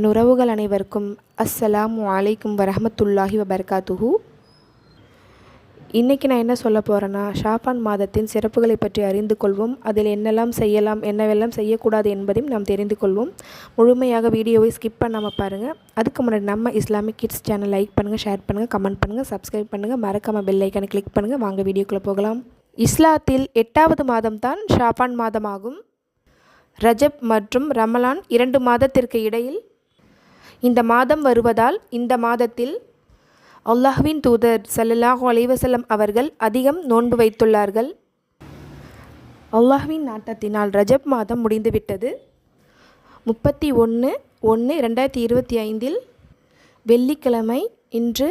என் உறவுகள் அனைவருக்கும் அஸ்ஸலாம் அலைக்கும் வரஹமத்துல்லாஹி வபர்காத்துஹு. இன்றைக்கி நான் என்ன சொல்ல போகிறேன்னா ஷாபான் மாதத்தின் சிறப்புகளை பற்றி அறிந்து கொள்வோம். அதில் என்னெல்லாம் செய்யலாம் என்னவெல்லாம் செய்யக்கூடாது என்பதையும் நாம் தெரிந்து கொள்வோம். முழுமையாக வீடியோவை ஸ்கிப் பண்ணாமல் பாருங்கள் அதுக்கு முன்னாடி நம்ம இஸ்லாமிக் கிட்ஸ் சேனல் லைக் பண்ணுங்கள் ஷேர் பண்ணுங்கள் கமெண்ட் பண்ணுங்கள் சப்ஸ்கிரைப் பண்ணுங்கள் மறக்காமல் பெல் ஐக்கனை கிளிக் பண்ணுங்கள் வாங்க வீடியோக்குள்ளே போகலாம். இஸ்லாத்தில் எட்டாவது மாதம்தான் ஷாபான் மாதமாகும் ரஜப் மற்றும் ரமலான் இரண்டு மாதத்திற்கு இடையில் இந்த மாதம் வருவதால் இந்த மாதத்தில் அல்லாஹ்வின் தூதர் சல்லல்லாஹு அலைவசல்லம் அவர்கள் அதிகம் நோன்பு வைத்துள்ளார்கள். அல்லாஹ்வின் நாட்டத்தினால் ரஜப் மாதம் முடிந்துவிட்டது. முப்பத்தி ஒன்று ஒன்று ரெண்டாயிரத்தி இருபத்தி ஐந்தில் வெள்ளிக்கிழமை இன்று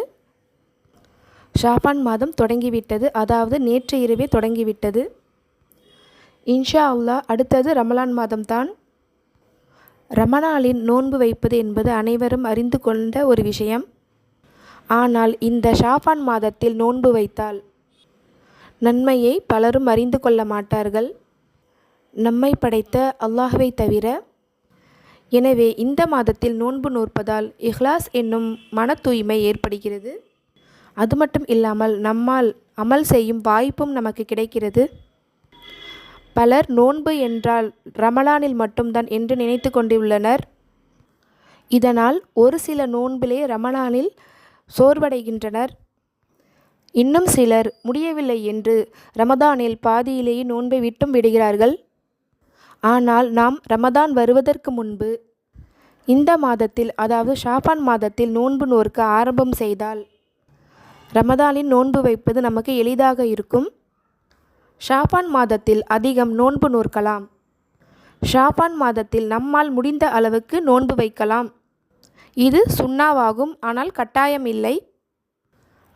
ஷாபான் மாதம் தொடங்கிவிட்டது. அதாவது நேற்று இரவே தொடங்கிவிட்டது. இன்ஷா அல்லா அடுத்தது ரமலான் மாதம்தான். ரமணாலின் நோன்பு வைப்பது என்பது அனைவரும் அறிந்து கொண்ட ஒரு விஷயம். ஆனால் இந்த ஷாஃபான் மாதத்தில் நோன்பு வைத்தால் நன்மையை பலரும் அறிந்து கொள்ள மாட்டார்கள். நம்மை படைத்த அல்லாஹ்வை தவிர எனவே இந்த மாதத்தில் நோன்பு நோற்பதால் இஹ்லாஸ் என்னும் மன தூய்மை ஏற்படுகிறது. அது மட்டும் இல்லாமல் நம்மால் அமல் செய்யும் வாய்ப்பும் நமக்கு கிடைக்கிறது. பலர் நோன்பு என்றால் ரமலானில் மட்டும்தான் என்று நினைத்து கொண்டுள்ளனர். இதனால் ஒரு சில நோன்பிலே ரமலானில் சோர்வடைகின்றனர். இன்னும் சிலர் முடியவில்லை என்று ரமதானில் பாதியிலேயே நோன்பை விட்டும் விடுகிறார்கள். ஆனால் நாம் ரமதான் வருவதற்கு முன்பு இந்த மாதத்தில் அதாவது ஷாபான் மாதத்தில் நோன்பு நோர்க்க ஆரம்பம் செய்தால் ரமதானின் நோன்பு வைப்பது நமக்கு எளிதாக இருக்கும். ஷாபான் மாதத்தில் அதிகம் நோன்பு நோற்கலாம். ஷாபான் மாதத்தில் நம்மால் முடிந்த அளவுக்கு நோன்பு வைக்கலாம். இது சுண்ணாவாகும் ஆனால் கட்டாயம் இல்லை.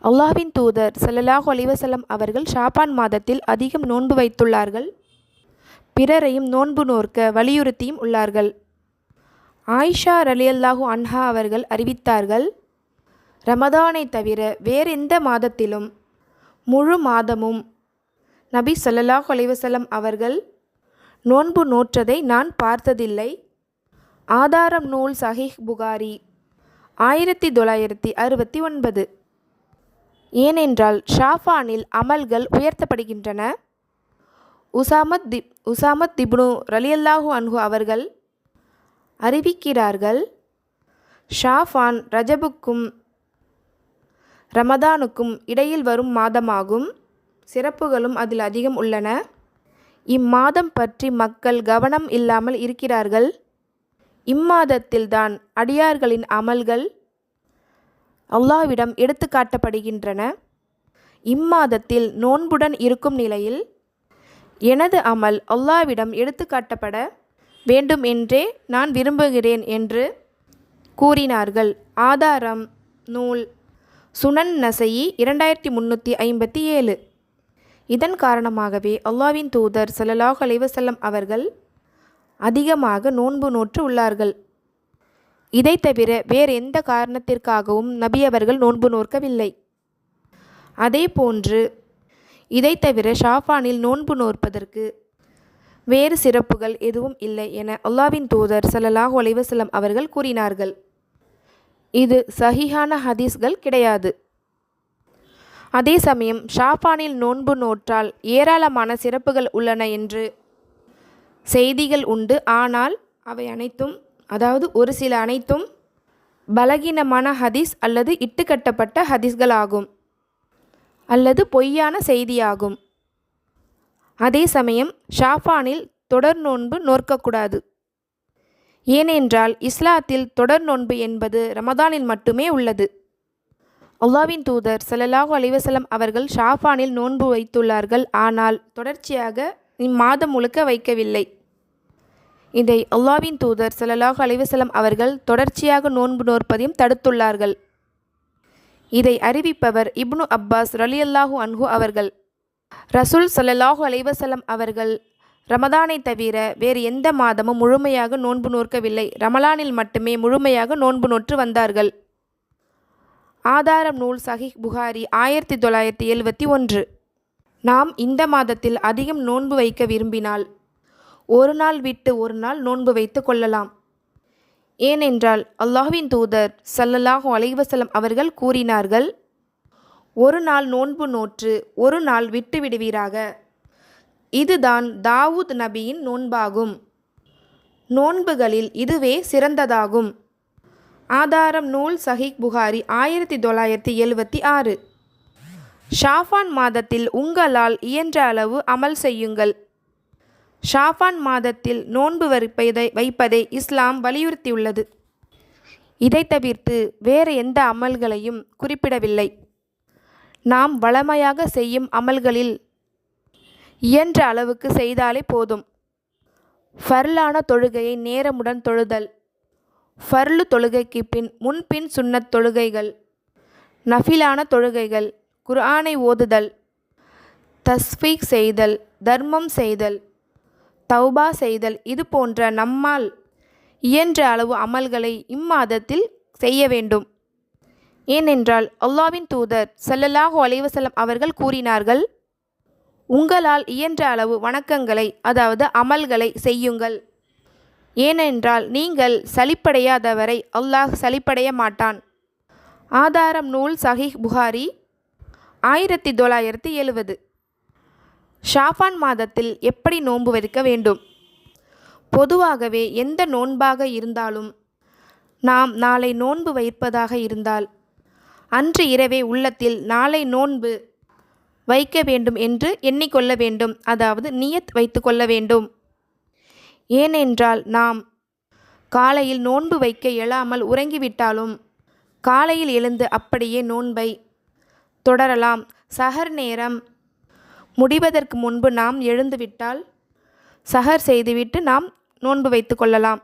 அல்லாஹ்வின் தூதர் ஸல்லல்லாஹு அலைஹி அவர்கள் ஷாபான் மாதத்தில் அதிகம் நோன்பு வைத்துள்ளார்கள். பிறரையும் நோன்பு நோர்க்க வலியுறுத்தியும் உள்ளார்கள். ஆயிஷா ரலியல்லாஹு அன்ஹா அவர்கள் அறிவித்தார்கள் ரமதானை தவிர வேறெந்த மாதத்திலும் முழு மாதமும் நபி ஸல்லல்லாஹு அலைஹி அவர்கள் நோன்பு நோற்றதை நான் பார்த்ததில்லை. ஆதாரம் நூல் சஹீஹ் புகாரி ஆயிரத்தி தொள்ளாயிரத்தி அறுபத்தி ஒன்பது. ஏனென்றால் ஷாஃபானில் அமல்கள் உயர்த்தப்படுகின்றன. உசாமத் தி உசாமத் திப்னு ரலியல்லாஹு அன்ஹு அவர்கள் அறிவிக்கிறார்கள் ஷாஃபான் ரஜபுக்கும் ரமதானுக்கும் இடையில் வரும் மாதமாகும். சிறப்புகளும் அதில் அதிகம் உள்ளன. இம்மாதம் பற்றி மக்கள் கவனம் இல்லாமல் இருக்கிறார்கள். இம்மாதத்தில்தான் அடியார்களின் அமல்கள் அல்லாவிடம் எடுத்து காட்டப்படுகின்றன. இம்மாதத்தில் நோன்புடன் இருக்கும் நிலையில் எனது அமல் அல்லாவிடம் எடுத்து காட்டப்பட வேண்டும் என்றே நான் விரும்புகிறேன் என்று கூறினார்கள். ஆதாரம் நூல் சுனன் நசையி இரண்டாயிரத்தி முந்நூற்றி ஐம்பத்தி ஏழு. இதன் காரணமாகவே அல்லாவின் தூதர் ஸல்லல்லாஹு அலைவசல்லம் அவர்கள் அதிகமாக நோன்பு நோற்று உள்ளார்கள். இதை தவிர வேறு எந்த காரணத்திற்காகவும் நபி அவர்கள் நோன்பு நோற்கவில்லை. அதே போன்று இதை தவிர ஷாஃபானில் நோன்பு நோற்பதற்கு வேறு சிறப்புகள் எதுவும் இல்லை என அல்லாவின் தூதர் ஸல்லல்லாஹு அலைஹி அவர்கள் கூறினார்கள். இது சஹிஹான ஹதீஸ்கள் கிடையாது. அதே சமயம் ஷாஃபானில் நோன்பு நோற்றால் ஏராளமான சிறப்புகள் உள்ளன என்று செய்திகள் உண்டு. ஆனால் அவை அனைத்தும் அதாவது ஒரு சில அனைத்தும் பலகீனமான ஹதீஸ் அல்லது இட்டுக்கட்டப்பட்ட ஹதீஸ்களாகும் அல்லது பொய்யான செய்தியாகும். அதே சமயம் ஷாஃபானில் தொடர் நோன்பு நோற்கக்கூடாது. ஏனென்றால் இஸ்லாத்தில் தொடர் நோன்பு என்பது ரமதானில் மட்டுமே உள்ளது. அல்லாவின் தூதர் ஸல்லல்லாஹு அலிவசலம் அவர்கள் ஷாஃபானில் நோன்பு வைத்துள்ளார்கள். ஆனால் தொடர்ச்சியாக இம்மாதம் முழுக்க வைக்கவில்லை. இதை அல்லாவின் தூதர் ஸல்லல்லாஹு அலிவசலம் அவர்கள் தொடர்ச்சியாக நோன்பு நோற்பதையும் தடுத்துள்ளார்கள். இதை அறிவிப்பவர் இப்னு அப்பாஸ் ரலியல்லாஹு அன்ஹு அவர்கள். ரசூல் ஸல்லல்லாஹு அலைவசலம் அவர்கள் ரமதானை தவிர வேறு எந்த மாதமும் முழுமையாக நோன்பு நோற்கவில்லை. ரமலானில் மட்டுமே முழுமையாக நோன்பு நோற்று வந்தார்கள். ஆதாரம் நூல் சஹிஹ் புகாரி ஆயிரத்தி தொள்ளாயிரத்தி எழுபத்தி ஒன்று. நாம் இந்த மாதத்தில் அதிகம் நோன்பு வைக்க விரும்பினால் ஒரு நாள் விட்டு ஒரு நாள் நோன்பு வைத்து கொள்ளலாம். ஏனென்றால் அல்லாஹ்வின் தூதர் சல்லல்லாஹு அலைவசலம் அவர்கள் கூறினார்கள் ஒரு நாள் நோன்பு நோற்று ஒரு நாள் விட்டு விடுவீராக. இதுதான் தாவூத் நபியின் நோன்பாகும். நோன்புகளில் இதுவே சிறந்ததாகும். ஆதாரம் நூல் சஹீக் புகாரி ஆயிரத்தி தொள்ளாயிரத்தி எழுவத்தி ஆறு. ஷாஃபான் மாதத்தில் உங்களால் இயன்ற அளவு அமல் செய்யுங்கள். ஷாஃபான் மாதத்தில் நோன்பு வைப்பதை வைப்பதை இஸ்லாம் வலியுறுத்தியுள்ளது. இதை தவிர்த்து வேறு எந்த அமல்களையும் குறிப்பிடவில்லை. நாம் வளமையாக செய்யும் அமல்களில் இயன்ற அளவுக்கு செய்தாலே போதும். ஃபர்லான தொழுகையை நேரமுடன் தொழுதல் ஃபர்லு தொழுகைக்கு பின் முன்பின் சுன்னத் தொழுகைகள் நஃபிலான தொழுகைகள் குர்ஆனை ஓதுதல் தஸ்ஃபீக் செய்தல் தர்மம் செய்தல் தௌபா செய்தல் இது போன்ற நம்மால் இயன்ற அளவு அமல்களை இம்மாதத்தில் செய்ய வேண்டும். ஏனென்றால் அல்லாவின் தூதர் ஸல்லல்லாஹு அலைஹி அவர்கள் கூறினார்கள் உங்களால் இயன்ற அளவு வணக்கங்களை அதாவது அமல்களை செய்யுங்கள். ஏனென்றால் நீங்கள் சலிப்படையாதவரை அல்லாஹ் சலிப்படைய மாட்டான். ஆதாரம் நூல் சஹிஹ் புகாரி ஆயிரத்தி தொள்ளாயிரத்தி எழுவது. ஷாஃபான் மாதத்தில் எப்படி நோன்பு வைக்க வேண்டும்? பொதுவாகவே எந்த நோன்பாக இருந்தாலும் நாம் நாளை நோன்பு வைப்பதாக இருந்தால் அன்று இரவே உள்ளத்தில் நாளை நோன்பு வைக்க வேண்டும் என்று எண்ணிக்கொள்ள வேண்டும். அதாவது நியத் வைத்து கொள்ள வேண்டும். ஏனென்றால் நாம் காலையில் நோன்பு வைக்க இயலாமல் உறங்கிவிட்டாலும் காலையில் எழுந்து அப்படியே நோன்பை தொடரலாம். சஹர் நேரம் முடிவதற்கு முன்பு நாம் எழுந்துவிட்டால் சஹர் செய்துவிட்டு நாம் நோன்பு வைத்து கொள்ளலாம்.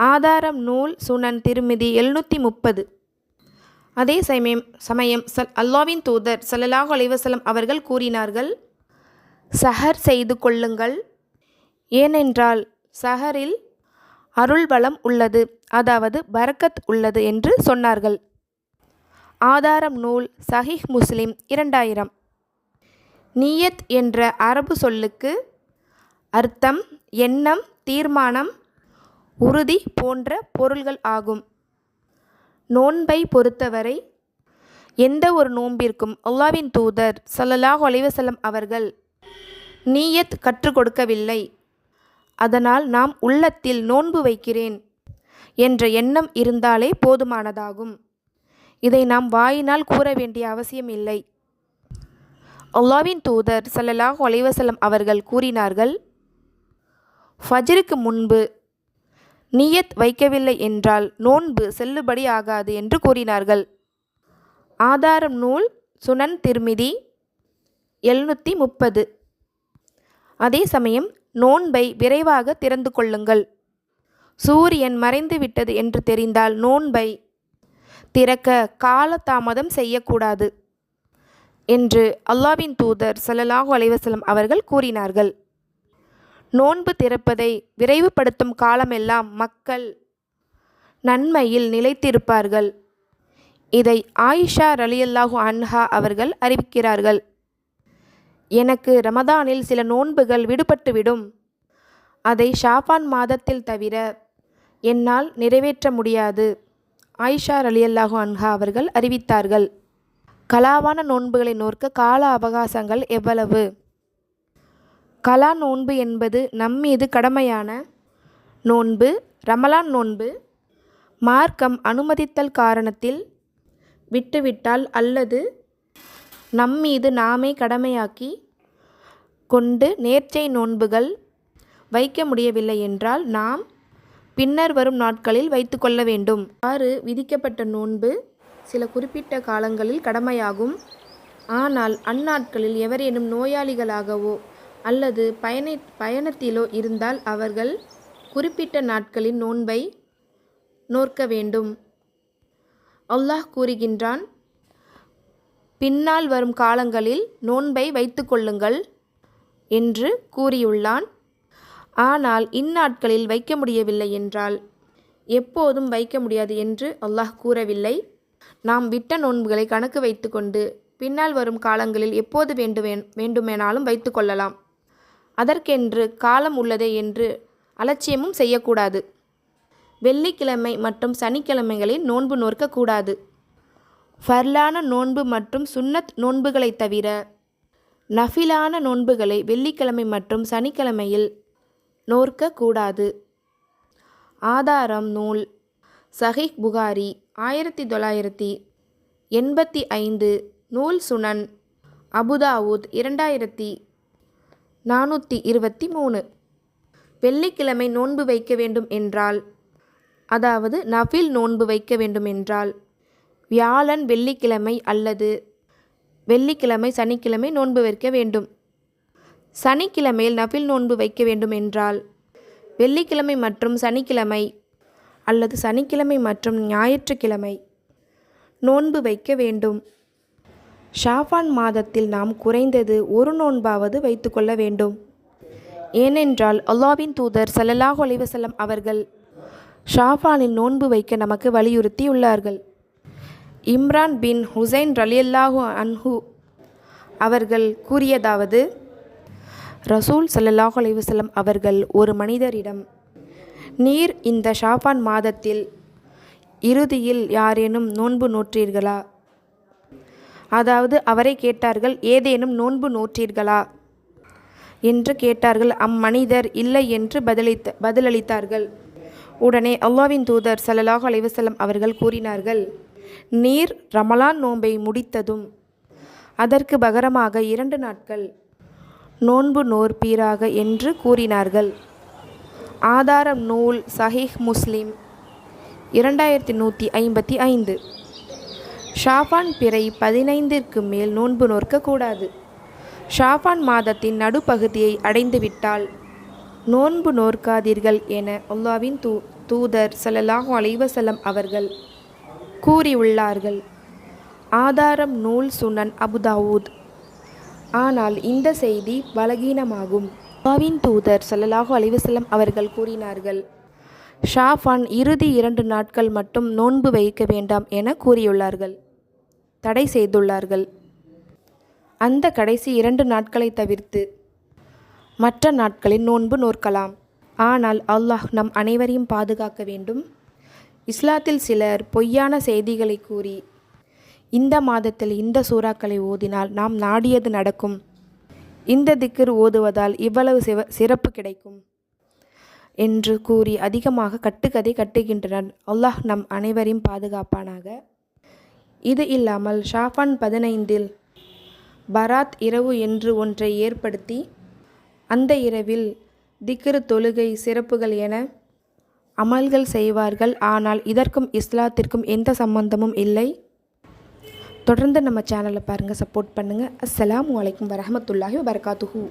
ஆதாரம் நூல் சுனன் திருமிதி எழுநூற்றி முப்பது. அதே சமயம் சமயம் சல் அல்லாவின் தூதர் சல்லல்லாஹு அலைவசலம் அவர்கள் கூறினார்கள் சஹர் செய்து கொள்ளுங்கள் ஏனென்றால் சஹரில் அருள்பலம் உள்ளது அதாவது பரக்கத் உள்ளது என்று சொன்னார்கள். ஆதாரம் நூல் சஹிஹ் முஸ்லிம் இரண்டாயிரம். நீயத் என்ற அரபு சொல்லுக்கு அர்த்தம் எண்ணம் தீர்மானம் உறுதி போன்ற பொருள்கள் ஆகும். நோன்பை பொறுத்தவரை எந்த ஒரு நோன்பிற்கும் அல்லாவின் தூதர் சல்லல்லாஹ் அலைஹி அவர்கள் நீயத் கற்றுக் கொடுக்கவில்லை. அதனால் நாம் உள்ளத்தில் நோன்பு வைக்கிறேன் என்ற எண்ணம் இருந்தாலே போதுமானதாகும். இதை நாம் வாயினால் கூற வேண்டிய அவசியம் இல்லை. அல்லாவின் தூதர் சல்லல்லாஹ் ஒலைவசலம் அவர்கள் கூறினார்கள் ஃபஜ்ருக்கு முன்பு நியத் வைக்கவில்லை என்றால் நோன்பு செல்லுபடி ஆகாது என்று கூறினார்கள். ஆதாரம் நூல் சுனன் திருமிதி எழுநூற்றி முப்பது. அதே சமயம் நோன்பை விரைவாக திறந்து கொள்ளுங்கள். சூரியன் மறைந்து விட்டது என்று தெரிந்தால் நோன்பை திறக்க காலதாமதம் செய்யக்கூடாது என்று அல்லாவின் தூதர் ஸல்லல்லாஹு அலைவசலம் அவர்கள் கூறினார்கள். நோன்பு திறப்பதை விரைவுபடுத்தும் காலமெல்லாம் மக்கள் நன்மையில் நிலைத்திருப்பார்கள். இதை ஆயிஷா ரலியல்லாஹு அன்ஹா அவர்கள் அறிவிக்கிறார்கள். எனக்கு ரமதானில் சில நோன்புகள் விடுபட்டுவிடும். அதை ஷாபான் மாதத்தில் தவிர என்னால் நிறைவேற்ற முடியாது. ஆயிஷா அலியல்லாஹு அன்ஹா அவர்கள் அறிவித்தார்கள். கலாவான நோன்புகளை நோக்க கால அவகாசங்கள் எவ்வளவு? கலா நோன்பு என்பது நம்மீது கடமையான நோன்பு ரமலான் நோன்பு மார்க்கம் அனுமதித்தல் காரணத்தில் விட்டுவிட்டால் அல்லது நம்மீது நாமே கடமையாக்கி கொண்டு நேர்ச்சை நோன்புகள் வைக்க முடியவில்லை என்றால் நாம் பின்னர் வரும் நாட்களில் வைத்துக்கொள்ள வேண்டும். ஆறு விதிக்கப்பட்ட நோன்பு சில குறிப்பிட்ட காலங்களில் கடமையாகும். ஆனால் அந்நாட்களில் எவரேனும் நோயாளிகளாகவோ அல்லது பயண பயணத்திலோ இருந்தால் அவர்கள் குறிப்பிட்ட நாட்களின் நோன்பை நோற்க வேண்டும். அல்லாஹ் கூறுகின்றான் பின்னால் வரும் காலங்களில் நோன்பை வைத்துக்கொள்ளுங்கள் என்று கூறியுள்ளான். ஆனால் இந்நாட்களில் வைக்க முடியவில்லை என்றால் எப்போதும் வைக்க முடியாது என்று அல்லாஹ் கூறவில்லை. நாம் விட்ட நோன்புகளை கணக்கு வைத்துக்கொண்டு பின்னால் வரும் காலங்களில் எப்போது வேண்டுமே வைத்து வைத்துக்கொள்ளலாம் அதற்கென்று காலம் உள்ளதே என்று அலட்சியமும் செய்யக்கூடாது. வெள்ளிக்கிழமை மற்றும் சனிக்கிழமைகளில் நோன்பு நோற்கக்கூடாது. ஃபர்லான நோன்பு மற்றும் சுன்னத் நோன்புகளைத் தவிர நஃபிலான நோன்புகளை வெள்ளிக்கிழமை மற்றும் சனிக்கிழமையில் நோற்கக்கூடாது ஆதாரம் நூல். சஹிஹ் புகாரி ஆயிரத்தி தொள்ளாயிரத்தி எண்பத்தி ஐந்து நூல் சுனன் அபுதாவூத் இரண்டாயிரத்தி நானூற்றி இருபத்தி மூணு. வெள்ளிக்கிழமை நோன்பு வைக்க வேண்டும் என்றால் அதாவது நஃபில் நோன்பு வைக்க வேண்டும் என்றால் வியாழன் வெள்ளிக்கிழமை அல்லது வெள்ளிக்கிழமை சனிக்கிழமை நோன்பு வைக்க வேண்டும். சனிக்கிழமையில் நபில் நோன்பு வைக்க வேண்டும் என்றால் வெள்ளிக்கிழமை மற்றும் சனிக்கிழமை அல்லது சனிக்கிழமை மற்றும் ஞாயிற்றுக்கிழமை நோன்பு வைக்க வேண்டும். ஷாஃபான் மாதத்தில் நாம் குறைந்தது ஒரு நோன்பாவது வைத்துக்கொள்ள வேண்டும். ஏனென்றால் அல்லாவின் தூதர் சல்லல்லாஹ் அலிவசல்லம் அவர்கள் ஷாஃபானில் நோன்பு வைக்க நமக்கு வலியுறுத்தியுள்ளார்கள். இம்ரான் பின் ஹுசைன் ரலியல்லாஹு அன்ஹு அவர்கள் கூறியதாவது ரசூல் ஸல்லல்லாஹு அலைஹி அவர்கள் ஒரு மனிதரிடம் நீர் இந்த ஷாஃபான் மாதத்தில் இறுதியில் யாரேனும் நோன்பு நோற்றீர்களா? அதாவது அவரை கேட்டார்கள் ஏதேனும் நோன்பு நோற்றீர்களா? என்று கேட்டார்கள் அம்மனிதர் இல்லை என்று பதிலளித்த பதிலளித்தார்கள். உடனே அல்லாவின் தூதர் ஸல்லல்லாஹு அலைஹி அவர்கள் கூறினார்கள் நீர் ரமலான் நோன்பை முடித்ததும் அதற்கு பகரமாக இரண்டு நாட்கள் நோன்பு நோற்பீராக என்று கூறினார்கள். ஆதாரம் நூல் சஹீஹ் முஸ்லிம் இரண்டாயிரத்தி நூற்றி ஐம்பத்தி ஐந்து. ஷாஃபான் பிறை பதினைந்திற்கு மேல் நோன்பு நோற்கக்கூடாது ஷாஃபான் மாதத்தின் நடுப்பகுதியை அடைந்துவிட்டால் நோன்பு நோற்காதீர்கள் என அல்லாவின் தூ தூதர் சல்லாஹூ அலைஹி அவர்கள் கூறியுள்ளார்கள். ஆதாரம் நூல் சுனன் அபுதாவூத் ஆனால் இந்த செய்தி பலகீனமாகும். அல்லாவின் தூதர் ஸல்லல்லாஹு அலைஹி அவர்கள் கூறினார்கள் ஷாஃபான் இறுதி இரண்டு நாட்கள் மட்டும் நோன்பு வைக்க வேண்டாம் என கூறியுள்ளார்கள். தடை செய்துள்ளார்கள். அந்த கடைசி இரண்டு நாட்களை தவிர்த்து மற்ற நாட்களில் நோன்பு நோற்கலாம். ஆனால் அல்லாஹ் நம் அனைவரையும் பாதுகாக்க வேண்டும். இஸ்லாத்தில் சிலர் பொய்யான செய்திகளை கூறி இந்த மாதத்தில் இந்த சூறாக்களை ஓதினால் நாம் நாடியது நடக்கும். இந்த திக்கர் ஓதுவதால் இவ்வளவு சிவ சிறப்பு கிடைக்கும் என்று கூறி அதிகமாக கட்டுக்கதை கட்டுகின்றனர். அல்லாஹ் நம் அனைவரையும் பாதுகாப்பானாக. இது இல்லாமல் ஷாஃபான் பதினைந்தில் பராத் இரவு என்று ஒன்றை ஏற்படுத்தி அந்த இரவில் திக்ரு தொழுகை சிறப்புகள் என அமல்கள் செய்வார்கள் ஆனால் இதற்கும் இஸ்லாத்திற்கும் எந்த சம்பந்தமும் இல்லை. தொடர்ந்து நம்ம சேனலை பாருங்கள் சப்போர்ட் பண்ணுங்கள் அஸ்ஸலாமு வலைக்கம் வரமத்துல்லாஹி வரகாத்துஹூ